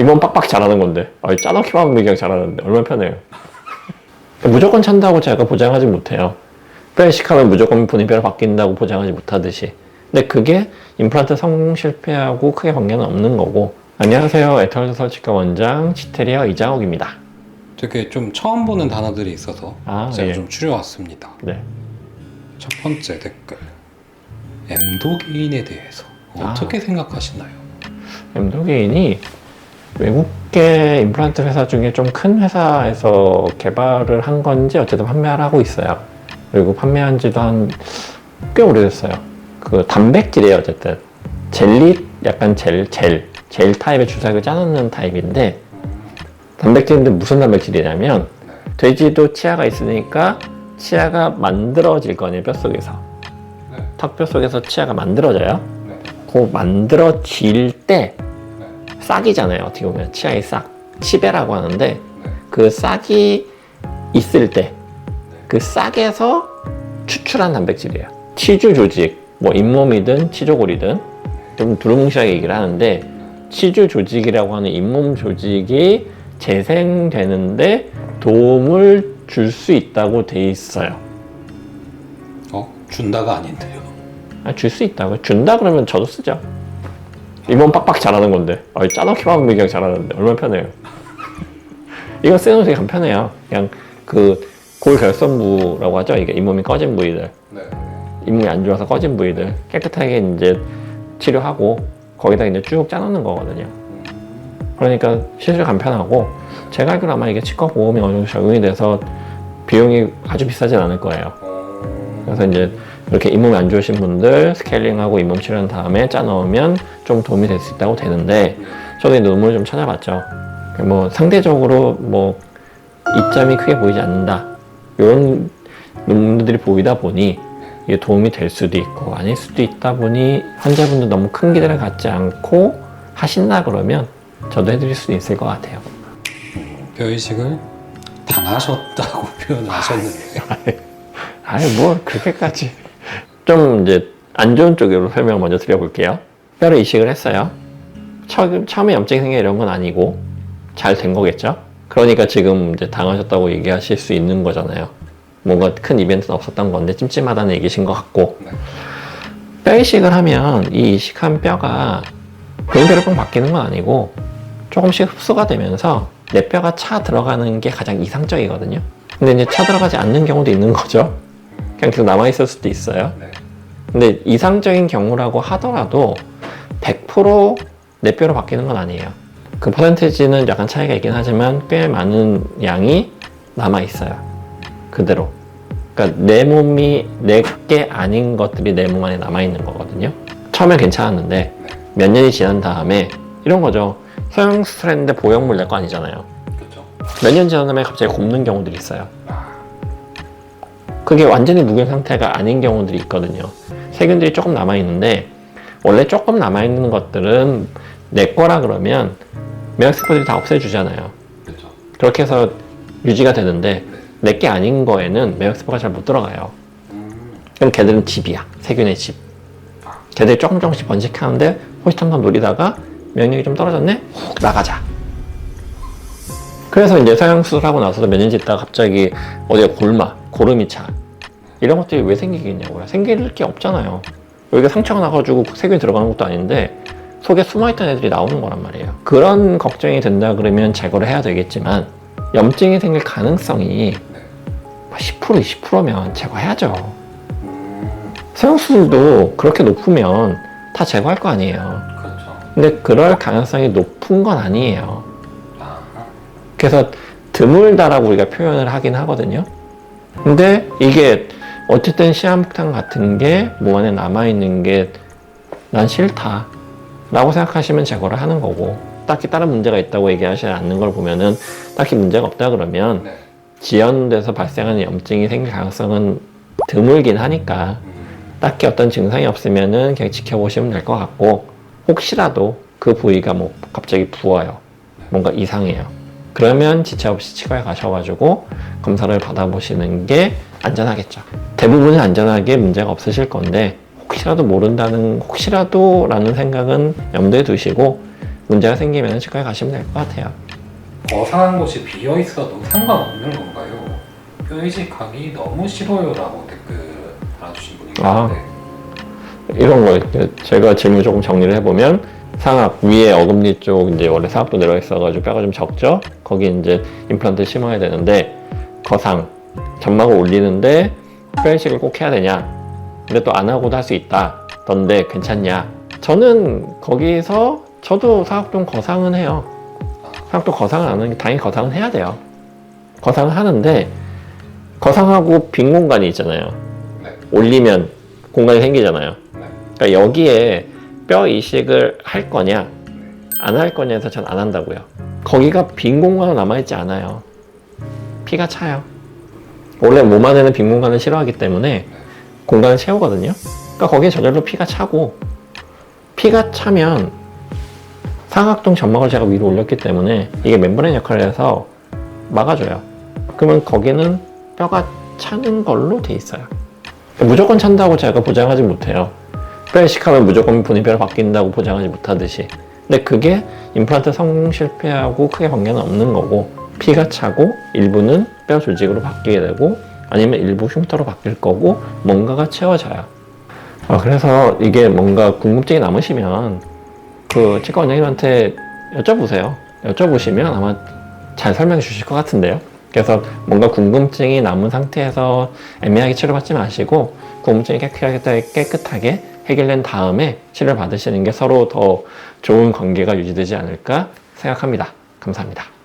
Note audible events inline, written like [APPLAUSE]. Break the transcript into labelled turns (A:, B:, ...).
A: 이번 빡빡 잘하는 건데. 아, 짜놓기만 하면 그냥 잘하는데. 얼마나 편해요. 무조건 찬다고 제가 보장하지 못해요. 뼈이식하면 무조건 분위뼈로 바뀐다고 보장하지 못하듯이. 근데 그게 임플란트 성공 실패하고 크게 관계는 없는 거고. 안녕하세요. 에터널 설치과 원장 치테리어 이장욱입니다.
B: 되게 좀 처음 보는 단어들이 있어서
A: 아,
B: 제가
A: 예.
B: 좀 추려왔습니다.
A: 네.
B: 첫 번째 댓글. 엠도기인에 대해서
A: 아.
B: 어떻게 생각하시나요?
A: 엠도게인이 외국계 임플란트 회사 중에 좀 큰 회사에서 개발을 한 건지 어쨌든 판매를 하고 있어요. 그리고 판매한 지도 한 꽤 오래됐어요. 그 단백질이에요, 어쨌든. 젤리, 약간 젤, 젤, 젤 타입의 주사를 짜놓는 타입인데, 단백질인데 무슨 단백질이냐면, 돼지도 치아가 있으니까 치아가 만들어질 거 아니에요, 뼛속에서.
B: 네.
A: 턱뼈 속에서 치아가 만들어져요.
B: 네.
A: 그 만들어질 때 싹이잖아요. 어떻게 보면 치아의 싹, 치배라고 하는데 그 싹이 있을 때 그 싹에서 추출한 단백질이에요. 치주 조직, 뭐 잇몸이든 치조골이든 좀 두루뭉실하게 얘기를 하는데 치주 조직이라고 하는 잇몸 조직이 재생되는데 도움을 줄 수 있다고 돼 있어요.
B: 어? 준다가 아닌데요.
A: 아, 줄 수 있다고 준다 그러면 저도 쓰죠. 이번 빡빡 잘하는 건데 아, 짜놓기만 하면 그냥 잘하는데 얼마나 편해요. [LAUGHS] 이거 쓰는 거 되게 간편해요. 그냥 그 골결선부라고 하죠. 이게 잇몸이 꺼진 부위들,
B: 네.
A: 잇몸이 안 좋아서 꺼진 부위들 깨끗하게 이제 치료하고 거기다 이제 쭉 짜놓는 거거든요. 그러니까 시술 간편하고 제가 알기로 아마 이게 치과 보험이 어느 정도 적용이 돼서 비용이 아주 비싸진 않을 거예요. 그래서 이제 이렇게 잇몸이 안 좋으신 분들 스케일링하고 잇몸 치료한 다음에 짜 넣으면 좀 도움이 될 수 있다고 되는데 저도 이 논문을 좀 찾아봤죠. 뭐 상대적으로 뭐 이점이 크게 보이지 않는다 이런 논문들이 보이다 보니 이게 도움이 될 수도 있고 아닐 수도 있다 보니 환자분들 너무 큰 기대를 갖지 않고 하신다 그러면 저도 해드릴 수도 있을 것 같아요.
B: 뼈이식을 당하셨다고 [LAUGHS] 표현을 하셨는데
A: 아니 뭐 그렇게까지 좀 이제 안 좋은 쪽으로 설명 먼저 드려볼게요 뼈를 이식을 했어요 처음, 처음에 염증이 생겨 이런 건 아니고 잘 된 거겠죠 그러니까 지금 이제 당하셨다고 얘기하실 수 있는 거잖아요 뭔가 큰 이벤트는 없었던 건데 찜찜하다는 얘기신 것 같고
B: 네.
A: 뼈 이식을 하면 이 이식한 뼈가 본인대로 뻥 바뀌는 건 아니고 조금씩 흡수가 되면서 내 뼈가 차 들어가는 게 가장 이상적이거든요. 근데 이제 차 들어가지 않는 경우도 있는 거죠. 그냥 계속 남아있을 수도 있어요.
B: 네.
A: 근데 이상적인 경우라고 하더라도 100%내 뼈로 바뀌는 건 아니에요. 그 퍼센테이지는 약간 차이가 있긴 하지만 꽤 많은 양이 남아 있어요. 그대로. 그러니까 내 몸이 내게 아닌 것들이 내 몸 안에 남아 있는 거거든요. 처음엔 괜찮았는데 몇 년이 지난 다음에 이런 거죠. 소형 수술했는데 보형물 낼 거 아니잖아요. 몇 년 지난 다음에 갑자기 곱는 경우들이 있어요. 그게 완전히 무균 상태가 아닌 경우들이 있거든요. 세균들이 조금 남아 있는데 원래 조금 남아 있는 것들은 내 거라 그러면 면역세포들이 다 없애주잖아요.
B: 그렇죠.
A: 그렇게 해서 유지가 되는데 내 게 아닌 거에는 면역세포가 잘 못 들어가요. 그럼 걔들은 집이야. 세균의 집. 걔들이 조금 조금씩 번식하는데 호시탐탐 노리다가 면역이 좀 떨어졌네? 훅 나가자. 그래서 이제 성형수술하고 나서도 몇 년 있다가 갑자기 어디가 골마, 고름이 차. 이런 것들이 왜 생기겠냐고요. 생길 게 없잖아요. 여기가 상처가 나가지고 세균이 들어가는 것도 아닌데 속에 숨어있던 애들이 나오는 거란 말이에요. 그런 걱정이 된다 그러면 제거를 해야 되겠지만 염증이 생길 가능성이 10% 20%면 제거해야죠. 성형수술도 그렇게 높으면 다 제거할 거 아니에요.
B: 그렇죠.
A: 근데 그럴 가능성이 높은 건 아니에요.
B: 아,
A: 그래서 드물다라고 우리가 표현을 하긴 하거든요. 근데 이게 어쨌든 시한폭탄 같은 게몸 안에 남아있는 게 난 싫다. 라고 생각하시면 제거를 하는 거고, 딱히 다른 문제가 있다고 얘기하지 않는 걸 보면은 딱히 문제가 없다 그러면
B: 네.
A: 지연돼서 발생하는 염증이 생길 가능성은 드물긴 하니까 딱히 어떤 증상이 없으면은 그냥 지켜보시면 될 것 같고 혹시라도 그 부위가 뭐 갑자기 부어요 뭔가 이상해요 그러면 지체 없이 치과에 가셔가지고 검사를 받아보시는 게 안전하겠죠 대부분은 안전하게 문제가 없으실 건데 혹시라도 모른다는 혹시라도 라는 생각은 염두에 두시고 문제가 생기면 치과에 가시면 될 것 같아요.
B: 거상한 곳이 비어 있어도 상관없는 건가요? 뼈 이식하기 너무 싫어요라고 댓글 달아주신 분이
A: 아.
B: 계신데
A: 이런 거 제가 질문 조금 정리를 해보면 상악 위에 어금니 쪽 이제 원래 상악도 내려가 있어가지고 뼈가 좀 적죠. 거기 이제 임플란트 심어야 되는데 거상 점막을 올리는데 뼈 이식을 꼭 해야 되냐? 근데 또 안 하고도 할 수 있다. 던데 괜찮냐? 저는 거기서 저도 사각동 거상은 해요. 사각동 거상은 안 하는 게 당연히 거상은 해야 돼요. 거상은 하는데 거상하고 빈 공간이 있잖아요.
B: 네.
A: 올리면 공간이 생기잖아요.
B: 네.
A: 그러니까 여기에 뼈 이식을 할 거냐 안 할 거냐 해서 전 안 한다고요. 거기가 빈 공간은 남아있지 않아요. 피가 차요. 원래 몸 안에는 빈 공간을 싫어하기 때문에 공간을 채우거든요. 그러니까 거기에 저절로 피가 차고 피가 차면 상악동 점막을 제가 위로 올렸기 때문에 이게 멤브레인 역할을 해서 막아줘요. 그러면 거기는 뼈가 차는 걸로 돼 있어요. 무조건 찬다고 제가 보장하지 못해요. 뼈 이식하면 무조건 분해뼈로 바뀐다고 보장하지 못하듯이. 근데 그게 임플란트 성공 실패하고 크게 관계는 없는 거고 피가 차고 일부는 뼈 조직으로 바뀌게 되고 아니면 일부 흉터로 바뀔 거고 뭔가가 채워져요. 아, 그래서 이게 뭔가 궁금증이 남으시면 그 치과 원장님한테 여쭤보세요. 여쭤보시면 아마 잘 설명해 주실 것 같은데요. 그래서 뭔가 궁금증이 남은 상태에서 애매하게 치료받지 마시고 궁금증이 깨끗하게, 깨끗하게 해결된 다음에 치료를 받으시는 게 서로 더 좋은 관계가 유지되지 않을까 생각합니다. 감사합니다.